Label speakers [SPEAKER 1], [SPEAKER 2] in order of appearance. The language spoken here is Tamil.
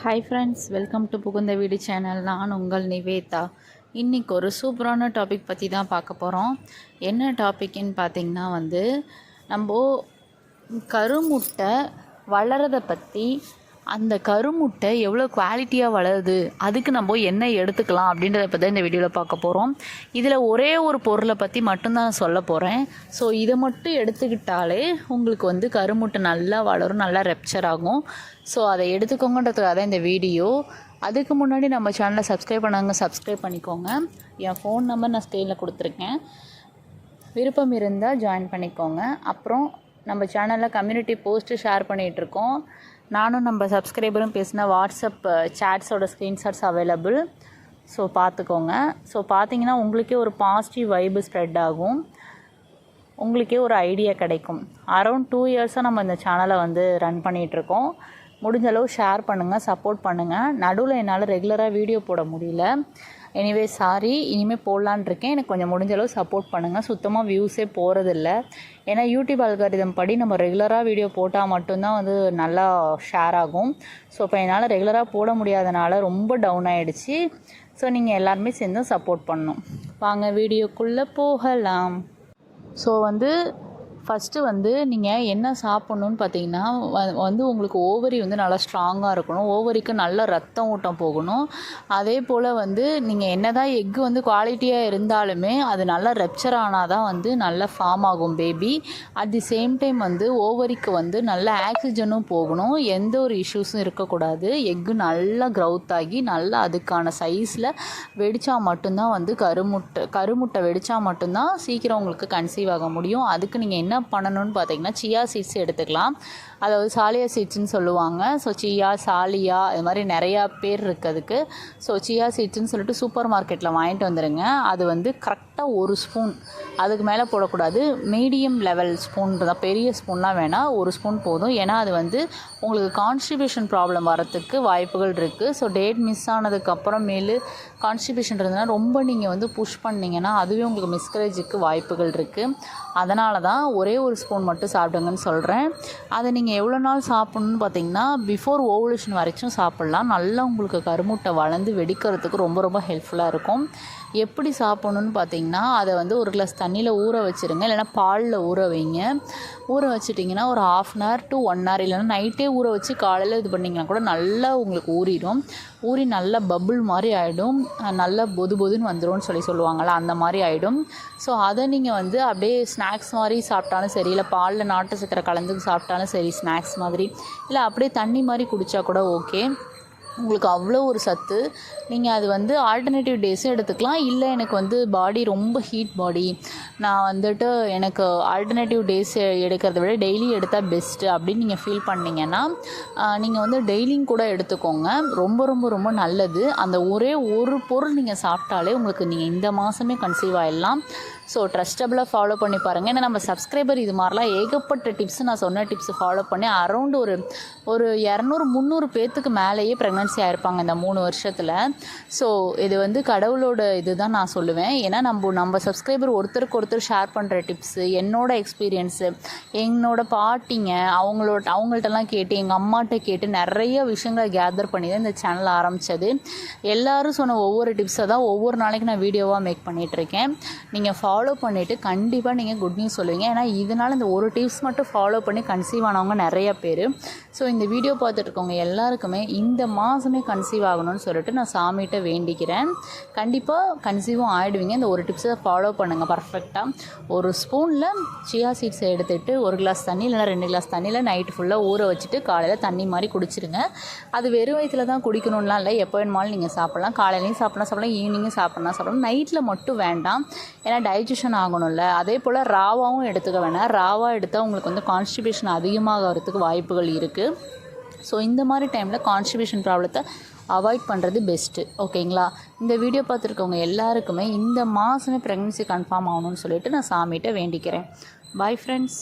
[SPEAKER 1] ஹாய் ஃப்ரெண்ட்ஸ் வெல்கம் டு புகுந்த வீடு சேனல் நான் உங்கள் நிவேதா. இன்றைக்கி ஒரு சூப்பரான டாபிக் பற்றி தான் பார்க்க போகிறோம் என்ன டாபிக்னு பார்த்திங்கன்னா வந்து நம்ம கருமுட்டை வளரதை பற்றி அந்த கருமுட்டை எவ்வளோ குவாலிட்டியாக வளருது அதுக்கு நம்ம என்ன எடுத்துக்கலாம் அப்படின்றத பற்றி இந்த வீடியோவில் பார்க்க போகிறோம் இதில் ஒரே ஒரு பொருளை பற்றி மட்டும்தான் சொல்ல போகிறேன் ஸோ இதை மட்டும் எடுத்துக்கிட்டாலே உங்களுக்கு வந்து கருமுட்டை நல்லா வளரும் நல்லா ரெப்சர் ஆகும். ஸோ அதை எடுத்துக்கோங்கன்றதுக்காக தான் இந்த வீடியோ அதுக்கு முன்னாடி நம்ம சேனலை சப்ஸ்கிரைப் பண்ணாங்க சப்ஸ்கிரைப் பண்ணிக்கோங்க. என் ஃபோன் நம்பர் நான் ஸ்க்ரீனில் கொடுத்துருக்கேன். விருப்பம் இருந்தால் ஜாயின் பண்ணிக்கோங்க. அப்புறம் நம்ம சேனலில் கம்யூனிட்டி போஸ்ட்டு ஷேர் பண்ணிகிட்ருக்கோம் நானும் நம்ம சப்ஸ்கிரைபரும் பேசின வாட்ஸ்அப் சேட்ஸோட ஸ்க்ரீன்ஷாட்ஸ் அவைலபிள் ஸோ பார்த்துக்கோங்க ஸோ பார்த்தீங்கன்னா உங்களுக்கே ஒரு பாசிட்டிவ் வைபு ஸ்ப்ரெட் ஆகும். உங்களுக்கே ஒரு ஐடியா கிடைக்கும். அரௌண்ட் டூ இயர்ஸாக நம்ம இந்த சேனலை வந்து ரன் பண்ணிகிட்ருக்கோம் முடிஞ்ச அளவு ஷேர் பண்ணுங்கள் சப்போர்ட் பண்ணுங்கள் நடுவில் என்னால் ரெகுலராக வீடியோ போட முடியல. எனிவே சாரி இனிமேல் போடலான் இருக்கேன். எனக்கு கொஞ்சம் முடிஞ்ச அளவு சப்போர்ட் பண்ணுங்கள் சுத்தமாக வியூஸே போகிறதில்ல ஏன்னா யூடியூப் அல்காரிதம் படி நம்ம ரெகுலராக வீடியோ போட்டால் மட்டும்தான் வந்து நல்லா ஷேர் ஆகும். ஸோ இப்போ என்னால் ரெகுலராக போட முடியாதனால ரொம்ப டவுன் ஆகிடுச்சு ஸோ நீங்கள் எல்லாருமே சேர்ந்து சப்போர்ட் பண்ணணும். வாங்க வீடியோக்குள்ளே போகலாம். ஸோ வந்து ஃபஸ்ட்டு வந்து நீங்கள் என்ன சாப்பிட்ணுன்னு பார்த்தீங்கன்னா வ- வந்து உங்களுக்கு ஓவரி வந்து நல்லா ஸ்ட்ராங்காக இருக்கணும். ஓவரிக்கு நல்ல ரத்தம் ஊட்டம் போகணும். அதே போல் வந்து நீங்கள் என்ன தான் எக்கு வந்து குவாலிட்டியாக இருந்தாலுமே அது நல்லா ரெப்சர் ஆனால் தான் வந்து நல்லா ஃபார்ம் ஆகும் baby at the same time வந்து ஓவரிக்கு வந்து நல்ல ஆக்சிஜனும் போகணும். எந்த ஒரு இஷ்யூஸும் இருக்கக்கூடாது. எக்கு நல்லா க்ரௌத் ஆகி நல்லா அதுக்கான சைஸில் வெடித்தா மட்டும்தான் வந்து கருமுட்டை கருமுட்டை வெடித்தா மட்டும்தான் சீக்கிரம் உங்களுக்கு கன்சீவ் ஆக முடியும். அதுக்கு நீங்கள் என்ன பண்ணணும்னு பார்த்தீங்கன்னா சியா சீட்ஸ் எடுத்துக்கலாம். அதாவது சாலியா சீட்ஸ்னு சொல்லுவாங்க. ஸோ சியா சாலியா இது மாதிரி நிறையா பேர் இருக்குது அதுக்கு. ஸோ சியா சீட்ஸ்னு சொல்லிட்டு சூப்பர் மார்க்கெட்டில் வாங்கிட்டு வந்துடுங்க அது வந்து கரெக்டாக ஒரு ஸ்பூன். அதுக்கு மேலே போடக்கூடாது. மீடியம் லெவல் ஸ்பூன் தான் பெரிய ஸ்பூன்லாம் வேணால் ஒரு ஸ்பூன் போதும். ஏன்னா அது வந்து உங்களுக்கு கான்ஸ்டிபியூஷன் ப்ராப்ளம் வரத்துக்கு வாய்ப்புகள் இருக்குது ஸோ டேட் மிஸ் ஆனதுக்கப்புறம் மேலு கான்ஸ்டிபேஷன் இருந்ததுன்னா ரொம்ப நீங்கள் வந்து புஷ் பண்ணிங்கன்னா அதுவே உங்களுக்கு மிஸ்கரேஜுக்கு வாய்ப்புகள் இருக்குது அதனால தான் ஒரு ஒரே ஒரு ஸ்பூன் மட்டும் சாப்பிடுங்கன்னு சொல்கிறேன் அதை நீங்கள் எவ்வளோ நாள் சாப்பிட்ணுன்னு பார்த்தீங்கன்னா பிஃபோர் ஓவலேஷன் வரைக்கும் சாப்பிட்லாம். நல்லா உங்களுக்கு கருமுட்டை வளர்ந்து வெடிக்கிறதுக்கு ரொம்ப ரொம்ப ஹெல்ப்ஃபுல்லாக இருக்கும். எப்படி சாப்பிட்ணுன்னு பார்த்தீங்கன்னா அதை வந்து ஒரு கிளாஸ் தண்ணியில் ஊற வச்சுருங்க. இல்லைன்னா பாலில் ஊற வைங்க. ஊற வச்சிட்டிங்கன்னா ஒரு half an hour to one hour இல்லைன்னா நைட்டே ஊற வச்சு காலையில் இது பண்ணிங்கன்னா கூட நல்லா உங்களுக்கு ஊறிடும். பூரி நல்லா பபுள் மாதிரி ஆகிடும் நல்லா பொது பொதுன்னு வந்துடும்னு சொல்லி சொல்லுவாங்கள்ல அந்த மாதிரி ஆகிடும் ஸோ அதை நீங்கள் வந்து அப்படியே ஸ்நாக்ஸ் மாதிரி சாப்பிட்டாலும் சரி இல்லை பாலில் நாட்டு சக்கரை கலந்து சாப்பிட்டாலும் சரி ஸ்நாக்ஸ் மாதிரி இல்லை அப்படியே தண்ணி மாதிரி குடித்தா கூட ஓகே உங்களுக்கு அவ்வளோ ஒரு சத்து. நீங்கள் அது வந்து ஆல்டர்னேட்டிவ் டேஸும் எடுத்துக்கலாம். இல்லை எனக்கு வந்து பாடி ரொம்ப ஹீட் பாடி நான் வந்துட்டு எனக்கு ஆல்டர்னேட்டிவ் டேஸ் எடுக்கிறத விட டெய்லி எடுத்தால் பெஸ்ட்டு அப்படின்னு நீங்கள் ஃபீல் பண்ணீங்கன்னா நீங்கள் வந்து டெய்லியும் கூட எடுத்துக்கோங்க. ரொம்ப ரொம்ப ரொம்ப நல்லது. அந்த ஒரே ஒரு பொருள் நீங்கள் சாப்பிட்டாலே உங்களுக்கு நீங்கள் இந்த மாதமே கன்சீவ் ஆகிடலாம் ஸோ ட்ரஸ்டபுளாக ஃபாலோ பண்ணி பாருங்கள் ஏன்னா நம்ம சப்ஸ்கிரைபர் இது மாதிரிலாம் ஏகப்பட்ட டிப்ஸ் நான் சொன்ன டிப்ஸ் ஃபாலோ பண்ணி அரௌண்ட் ஒரு ஒரு இரநூறு முந்நூறு பேர்த்துக்கு மேலேயே ப்ரெக்னன்சி ஆகிருப்பாங்க இந்த மூணு வருஷத்தில். ஸோ இது வந்து கடவுளோட இதுதான் நான் சொல்லுவேன். ஏன்னா நம்ம நம்ம சப்ஸ்கிரைபர் ஒருத்தருக்கு ஒருத்தர் ஷேர் பண்ணுற டிப்ஸு என்னோட எக்ஸ்பீரியன்ஸு என்னோட பாட்டிங்க அவங்களோட அவங்கள்ட்டலாம் கேட்டு எங்கள் அம்மாட்ட கேட்டு நிறைய விஷயங்களை கேதர் பண்ணி தான் இந்த சேனல் ஆரம்பித்தது எல்லோரும் சொன்ன ஒவ்வொரு டிப்ஸை தான் ஒவ்வொரு நாளைக்கு நான் வீடியோவாக மேக் பண்ணிகிட்ருக்கேன் நீங்கள் ஃபாலோ பண்ணிவிட்டு கண்டிப்பாக நீங்கள் குட் நியூஸ் சொல்லுவீங்க. ஏன்னா இதனால் இந்த ஒரு டிப்ஸ் மட்டும் ஃபாலோ பண்ணி கன்சீவ் ஆனவங்க நிறைய பேர். ஸோ இந்த வீடியோ பார்த்துட்டு இருக்கவங்க எல்லாருக்குமே இந்த மாதமே கன்சீவ் ஆகணும்னு சொல்லிட்டு நான் சாமிகிட்ட வேண்டிக்கிறேன். கண்டிப்பாக கன்சீவும் ஆகிடுவீங்க இந்த ஒரு டிப்ஸை ஃபாலோ பண்ணுங்கள் பர்ஃபெக்டாக ஒரு ஸ்பூனில் சியா சீட்ஸை எடுத்துகிட்டு ஒரு கிளாஸ் தண்ணி இல்லைனா ரெண்டு கிளாஸ் தண்ணியில் நைட்டு ஃபுல்லாக ஊற வச்சுட்டு காலையில் தண்ணி மாதிரி குடிச்சிருங்க. அது வெறும் வயிற்றில் தான் குடிக்கணும்லாம் இல்லை. எப்போ வேணுமாலும் நீங்கள் சாப்பிட்லாம். காலையிலையும் சாப்பிட்லாம். சாப்பிடலாம். ஈவினிங்கும் சாப்பிட்லாம். சாப்பிடலாம். நைட்டில் மட்டும் வேண்டாம். ஏன்னா டைஜஷன் ஆகணும்ல. அதே போல் ராவாவும் எடுத்துக்க வேணாம். ராவா எடுத்தால் உங்களுக்கு வந்து கான்ஸ்டிபேஷன் அதிகமாகிறதுக்கு வாய்ப்புகள் இருக்குது ஸோ இந்த மாதிரி டைமில் கான்ஸ்டிபேஷன் ப்ராப்ளத்தை அவாய்ட் பண்ணுறது பெஸ்ட்டு ஓகேங்களா இந்த வீடியோ பார்த்துருக்கவங்க எல்லாருக்குமே இந்த மாதமே ப்ரெக்னன்சி கன்ஃபார்ம் ஆகணும்னு சொல்லிட்டு நான் சாமிகிட்ட வேண்டிக்கிறேன். Bye friends